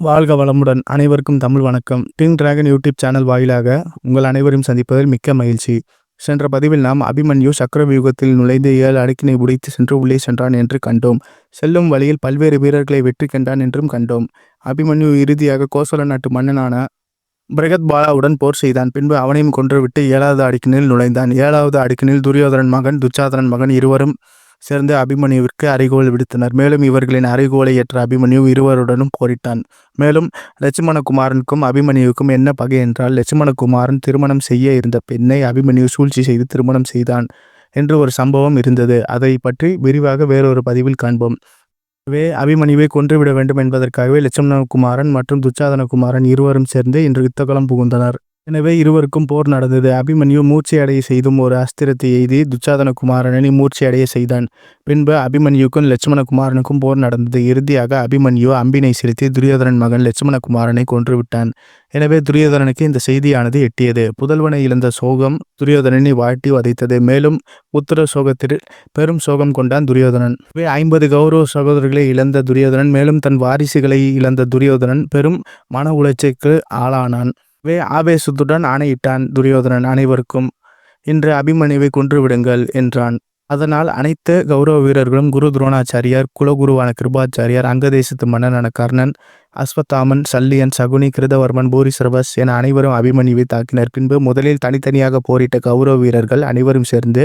வாழ்க வளமுடன். அனைவருக்கும் தமிழ் வணக்கம். டிங் டிராகன் யூடியூப் சேனல் வாயிலாக உங்கள் அனைவரையும் சந்திப்பதில் மிக்க மகிழ்ச்சி. சென்ற பதிவில் நாம் அபிமன்யு சக்கரவியூகத்தில் நுழைந்து ஏழு அடுக்கினை உடைத்து சென்று உள்ளே சென்றான் என்று கண்டோம். செல்லும் வழியில் பல்வேறு வீரர்களை வெற்றி கண்டான் என்றும் கண்டோம். அபிமன்யு இறுதியாக கோசல நாட்டு மன்னனான பிரகத்பாலாவுடன் போர் செய்தான். பின்பு அவனையும் கொன்றுவிட்டு ஏழாவது அடுக்கினில் நுழைந்தான். ஏழாவது அடுக்கினில் துரியோதனன் மகன் துச்சாதனன் மகன் இருவரும் சேர்ந்து அபிமன்யுவிற்கு அறைகோல் விடுத்தனர். மேலும் இவர்களின் அறைகோலை ஏற்ற அபிமன்யு இருவருடனும் போரிட்டான். மேலும் லட்சுமணகுமாரனுக்கும் அபிமன்யுவுக்கும் என்ன பகை என்றால் லட்சுமணகுமாரன் திருமணம் செய்ய இருந்த பெண்ணை அபிமன்யு சூழ்ச்சி செய்து திருமணம் செய்தான் என்று ஒரு சம்பவம் இருந்தது. அதை பற்றி விரிவாக வேறொரு பதிவில் காண்போம். எனவே அபிமன்யுவை கொன்றுவிட வேண்டும் என்பதற்காகவே லட்சுமணகுமாரன் மற்றும் துச்சாதனகுமாரன் இருவரும் சேர்ந்து இன்று யுத்தகலம் புகுந்தனர். எனவே இருவருக்கும் போர் நடந்தது. அபிமன்யு மூர்ச்சை அடைய செய்தும் ஒரு அஸ்திரத்தை எய்தி துச்சாதன குமாரனை மூர்ச்சை அடைய செய்தான். பின்பு அபிமன்யுக்கும் லட்சுமணகுமாரனுக்கும் போர் நடந்தது. இறுதியாக அபிமன்யு அம்பினை செலுத்தி துரியோதனன் மகன் லட்சுமணகுமாரனை கொன்றுவிட்டான். எனவே துரியோதனனுக்கு இந்த செய்தியானது எட்டியது. புதல்வனை இழந்த சோகம் துரியோதனனை வாட்டி வதைத்தது. மேலும் உத்தர சோகத்தில் பெரும் சோகம் கொண்டான் துரியோதனன். இவை ஐம்பது கௌரவ சகோதரர்களை இழந்த துரியோதனன் மேலும் தன் வாரிசுகளை இழந்த துரியோதனன் பெரும் மன உளைச்சலுக்கு ஆளானான். வே ஆவேசத்துடன் ஆணையிட்டான் துரியோதனன் அனைவருக்கும். இன்று அபிமன்யுவை கொன்றுவிடுங்கள் என்றான். அதனால் அனைத்து கௌரவ வீரர்களும் குரு துரோணாச்சாரியார் குலகுருவான கிருபாச்சாரியார் அங்கதேசத்து மன்னனான கர்ணன் அஸ்வத்தாமன் சல்லியன் சகுனி கிருதவர்மன் பூரிசர்வஸ் என அனைவரும் அபிமன்யுவை தாக்கினர். பின்பு முதலில் தனித்தனியாக போரிட்ட கௌரவ வீரர்கள் அனைவரும் சேர்ந்து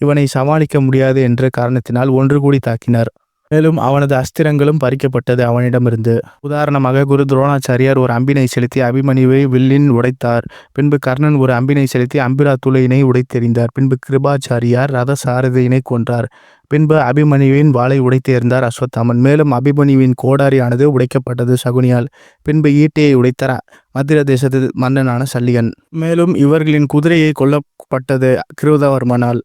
இவனை சமாளிக்க முடியாது என்ற காரணத்தினால் ஒன்று கூடி தாக்கினர். மேலும் அவனது அஸ்திரங்களும் பறிக்கப்பட்டது அவனிடமிருந்து. உதாரணமாக குரு துரோணாச்சாரியார் ஒரு அம்பினை செலுத்தி அபிமனிவை வில்லின் உடைத்தார். பின்பு கர்ணன் ஒரு அம்பினை செலுத்தி அம்பிரா துளையினை உடைத்தெறிந்தார். பின்பு கிருபாச்சாரியார் ரத சாரதியினை கொன்றார். பின்பு அபிமன்யுவின் வாளை உடைத்தேர்ந்தார் அஸ்வத்தாமன். மேலும் அபிமன்யுவின் கோடாரியானது உடைக்கப்பட்டது சகுனியால். பின்பு ஈட்டியை உடைத்தார் மத்திர தேசத்து மன்னனான சல்லியன். மேலும் இவர்களின் குதிரையை கொல்லப்பட்டது கிருதவர்மனால்.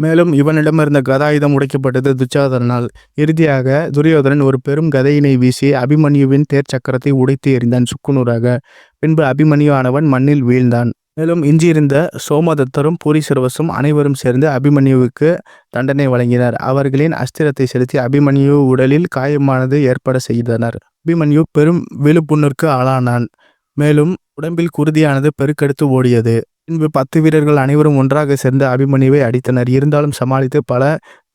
மேலும் இவனிடமிருந்த கதாயுதம் உடைக்கப்பட்டது துச்சாதனால் இறுதியாக துரியோதனன் ஒரு பெரும் கதையினை வீசி அபிமன்யுவின் தேர் சக்கரத்தை உடைத்து எறிந்தான் சுக்குநூறாக. பின்பு அபிமன்யு ஆனவன் மண்ணில் வீழ்ந்தான். மேலும் எஞ்சியிருந்த சோமதத்தரும் சிறுவசும் அனைவரும் சேர்ந்து அபிமன்யுவுக்கு தண்டனை வழங்கினர். அவர்களின் அஸ்திரத்தை செலுத்தி அபிமன்யு உடலில் காயமானது ஏற்பட செய்தனர். அபிமன்யு பெரும் விழுப்புண்ணிற்கு ஆளானான். மேலும் உடம்பில் குருதியானது பெருக்கெடுத்து ஓடியது. பின்பு பத்து வீரர்கள் அனைவரும் ஒன்றாக சேர்ந்து அபிமன்யுவை அடித்தனர். இருந்தாலும் சமாளித்து பல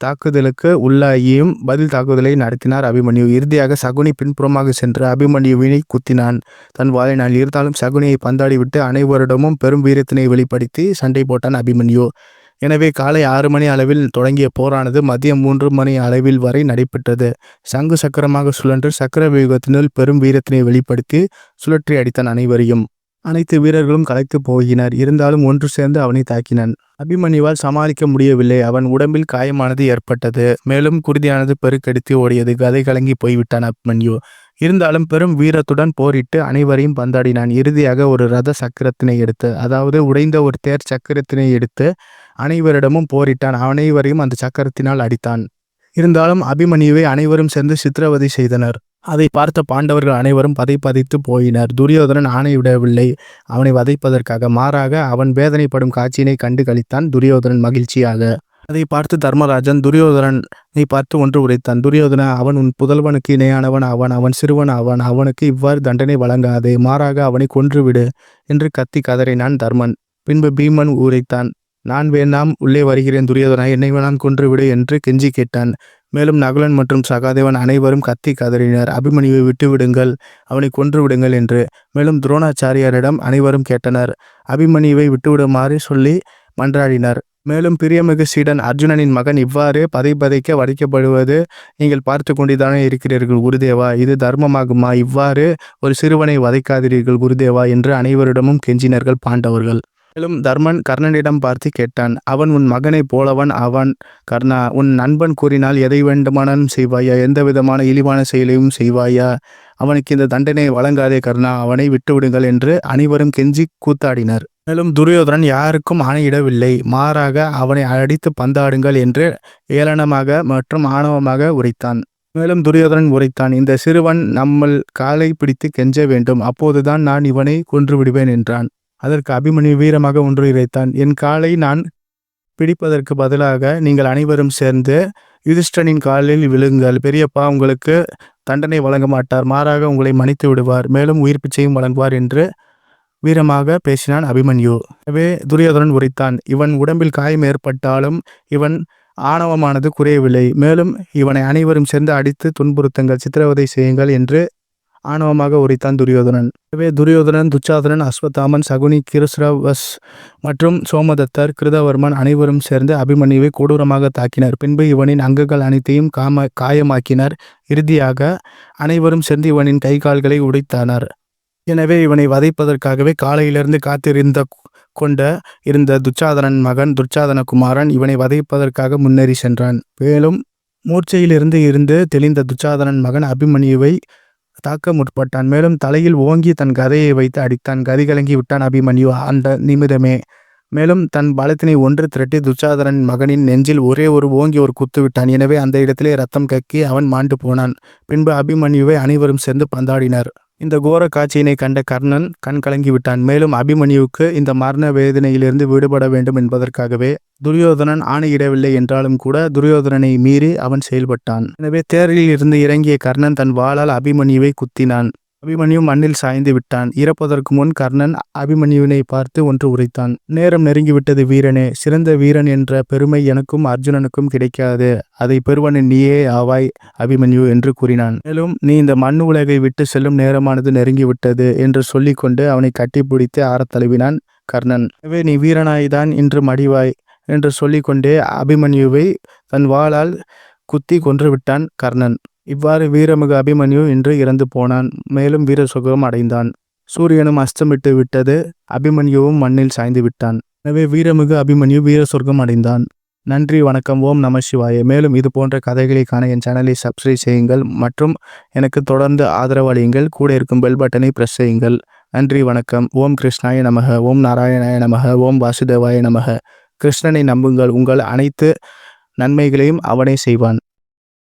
தாக்குதலுக்கு உள்ளாகியும் பதில் தாக்குதலை நடத்தினார் அபிமன்யு. இறுதியாக சகுனி பின்புறமாக சென்று அபிமன்யுவினை குத்தினான். தன் வாழினால் இருந்தாலும் சகுனியை பந்தாடிவிட்டு அனைவரிடமும் பெரும் வீரத்தினை வெளிப்படுத்தி சண்டை போட்டான் அபிமன்யு. எனவே காலை ஆறு மணி அளவில் தொடங்கிய போரானது மதியம் மூன்று மணி அளவில் வரை நடைபெற்றது. சங்கு சக்கரமாக சுழன்று சக்கர வியூகத்தினுள் பெரும் வீரத்தினை வெளிப்படுத்தி சுழற்றி அடித்தான் அனைவரையும். அனைத்து வீரர்களும் கலைத்து போகினர். இருந்தாலும் ஒன்று சேர்ந்து அவனை தாக்கினான். அபிமன்யுவால் சமாளிக்க முடியவில்லை. அவன் உடம்பில் காயமானது ஏற்பட்டது. மேலும் குருதியானது பெருக்கெடுத்து ஓடியது. கதை கலங்கி போய்விட்டான் அபிமன்யு. இருந்தாலும் பெரும் வீரத்துடன் போரிட்டு அனைவரையும் பந்தாடினான். இறுதியாக ஒரு ரத சக்கரத்தினை எடுத்து அதாவது உடைந்த ஒரு தேர் சக்கரத்தினை எடுத்து அனைவரிடமும் போரிட்டான். அனைவரையும் அந்த சக்கரத்தினால் அடித்தான். இருந்தாலும் அபிமன்யுவை அனைவரும் சேர்ந்து சித்திரவதை செய்தனர். அதை பார்த்த பாண்டவர்கள் அனைவரும் பதை பதைத்து போயினர். துரியோதனன் ஆணையிடவில்லை. அவனை வதைப்பதற்காக மாறாக அவன் வேதனைப்படும் காட்சியினை கண்டு கழித்தான் துரியோதனன் மகிழ்ச்சியாக. அதை பார்த்து தர்மராஜன் துரியோதனனை பார்த்து ஒன்று உரைத்தான். துரியோதன அவன் உன் புதல்வனுக்கு இணையானவன் அவன் அவன் சிறுவன் அவன் அவனுக்கு இவ்வாறு தண்டனை வழங்காதே. மாறாக அவனை கொன்றுவிடு என்று கத்தி கதறினான் தர்மன். பின்பு பீமன் உரைத்தான். நான் வேண்டாம் உள்ளே வருகிறேன் துரியோதனா என்னை வேணாம் கொன்றுவிடு என்று கெஞ்சி கேட்டான். மேலும் நகுலன் மற்றும் சகாதேவன் அனைவரும் கத்தி கதறினர். அபிமன்யுவை விட்டுவிடுங்கள் அவனை கொன்று விடுங்கள் என்று. மேலும் துரோணாச்சாரியாரிடம் அனைவரும் கேட்டனர். அபிமன்யுவை விட்டுவிடுமாறு சொல்லி மன்றாடினர். மேலும் பிரியமிகு சீடன் அர்ஜுனனின் மகன் இவ்வாறு பதை பதைக்க வதைக்கப்படுவது நீங்கள் பார்த்து கொண்டுதானே இருக்கிறீர்கள் குருதேவா? இது தர்மமாகுமா? இவ்வாறு ஒரு சிறுவனை வதைக்காதீர்கள் குருதேவா என்று அனைவரிடமும் கெஞ்சினர்கள் பாண்டவர்கள். மேலும் தர்மன் கர்ணனிடம் பார்த்து கேட்டான் அவன் உன் மகனைப் போலவன் அவன் கர்ணா உன் நண்பன் கூறினால் எதை வேண்டுமானாலும் செய்வாயா? எந்த விதமான இழிவான செயலையும் செய்வாயா? அவனுக்கு இந்த தண்டனை வழங்காதே கர்ணா அவனை விட்டுவிடுங்கள் என்று அனைவரும் கெஞ்சி கூத்தாடினர். மேலும் துரியோதனன் யாருக்கும் ஆணையிடவில்லை. மாறாக அவனை அடித்து பந்தாடுங்கள் என்று ஏளனமாக மற்றும் ஆணவமாக உரைத்தான். மேலும் துரியோதனன் உரைத்தான் இந்த சிறுவன் நம்மள் காலை பிடித்து கெஞ்ச வேண்டும். அப்போதுதான் நான் இவனை கொன்று விடுவேன் என்றான். அதற்கு அபிமன்யு வீரமாக ஒன்று இறைத்தான். என் காலை நான் பிடிப்பதற்கு பதிலாக நீங்கள் அனைவரும் சேர்ந்து யுதிஷ்டனின் காலில் விழுங்கள். பெரியப்பா உங்களுக்கு தண்டனை வழங்க மாட்டார். மாறாக உங்களை மன்னித்து விடுவார். மேலும் உயிர் பிச்சையும் வழங்குவார் என்று வீரமாக பேசினான் அபிமன்யு. எனவே துரியோதனன் உரைத்தான். இவன் உடம்பில் காயம் ஏற்பட்டாலும் இவன் ஆணவமானது குறையவில்லை. மேலும் இவனை அனைவரும் சேர்ந்து அடித்து துன்புறுத்துங்கள். சித்திரவதை செய்யுங்கள் என்று ஆணவமாக உரைத்தான் துரியோதனன். எனவே துரியோதனன் துச்சாதனன் அஸ்வத்தாமன் சகுனி கிருஸ்ரவஸ் மற்றும் சோமதத்தர் கிருதவர்மன் அனைவரும் சேர்ந்து அபிமன்யுவை கொடூரமாக தாக்கினர். பின்பு இவனின் அங்குகள் அனைத்தையும் காம காயமாக்கினர். இறுதியாக அனைவரும் சேர்ந்து இவனின் கை கால்களை உடைத்தனர். எனவே இவனை வதைப்பதற்காகவே காலையிலிருந்து காத்திருந்த கொண்ட இருந்த துச்சாதனன் மகன் துர்ச்சாதன குமாரன் இவனை வதைப்பதற்காக முன்னேறி சென்றான். மேலும் மூர்ச்சையிலிருந்து இருந்து தெளிந்த துச்சாதனன் மகன் அபிமன்யுவை தாக்க முற்பட்டான். மேலும் தலையில் ஓங்கி தன் கதையை வைத்து அடித்தான். கதி கலங்கி விட்டான் அபிமன்யு. அந்த நிமிடமே. மேலும் தன் பலத்தினை ஒன்று திரட்டி துச்சாதரன் மகனின் நெஞ்சில் ஒரே ஒரு ஓங்கி ஒரு குத்து விட்டான். எனவே அந்த இடத்திலே ரத்தம் கக்கி அவன் மாண்டு போனான். பின்பு அபிமன்யுவை அனைவரும் சேர்ந்து பந்தாடினர். இந்த கோர காட்சியினை கண்ட கர்ணன் கண் கலங்கிவிட்டான் மேலும் அபிமன்யுவுக்கு இந்த மரண வேதனையிலிருந்து விடுபட வேண்டும் என்பதற்காகவே துரியோதனன் ஆணையிடவில்லை என்றாலும் கூட துரியோதனனை மீறி அவன் செயல்பட்டான். எனவே தேரில் இருந்து இறங்கிய கர்ணன் தன் வாளால் அபிமன்யுவை குத்தினான். அபிமன்யு மண்ணில் சாய்ந்து விட்டான். இறப்பதற்கு முன் கர்ணன் அபிமன்யுவினை பார்த்து ஒன்று உரைத்தான். நேரம் நெருங்கிவிட்டது வீரனே சிறந்த வீரன் என்ற பெருமை எனக்கும் அர்ஜுனனுக்கும் கிடைக்காது. அதை பெறுவனின் நீயே ஆவாய் அபிமன்யு என்று கூறினான். மேலும் நீ இந்த மண் உலகை விட்டு செல்லும் நேரமானது நெருங்கிவிட்டது என்று சொல்லிக்கொண்டு அவனை கட்டிப்பிடித்து ஆறத் தழுவினான் கர்ணன். எனவே நீ வீரனாய்தான் இன்று மடிவாய் என்று சொல்லிக்கொண்டே அபிமன்யுவை தன் வாளால் குத்தி கொன்றுவிட்டான் கர்ணன். இவ்வாறு வீரமிகு அபிமன்யு இன்று இறந்து போனான். மேலும் வீர சுகம் அடைந்தான். சூரியனும் அஸ்தமிட்டு விட்டது. அபிமன்யுவும் மண்ணில் சாய்ந்து விட்டான். எனவே வீரமிகு அபிமன்யு வீர சொர்க்கம் அடைந்தான். நன்றி வணக்கம் ஓம் நம சிவாய. மேலும் இது போன்ற கதைகளை காண என் சேனலை சப்ஸ்கிரைப் செய்யுங்கள். மற்றும் எனக்கு தொடர்ந்து ஆதரவு அளியுங்கள். கூட இருக்கும் பெல் பட்டனை பிரஸ் செய்யுங்கள். நன்றி வணக்கம். ஓம் கிருஷ்ணாய நமக. ஓம் நாராயணாய நமக. ஓம் வாசுதேவாய நமக. கிருஷ்ணனை நம்புங்கள். உங்கள் அனைத்து நன்மைகளையும் அவனே செய்வான்.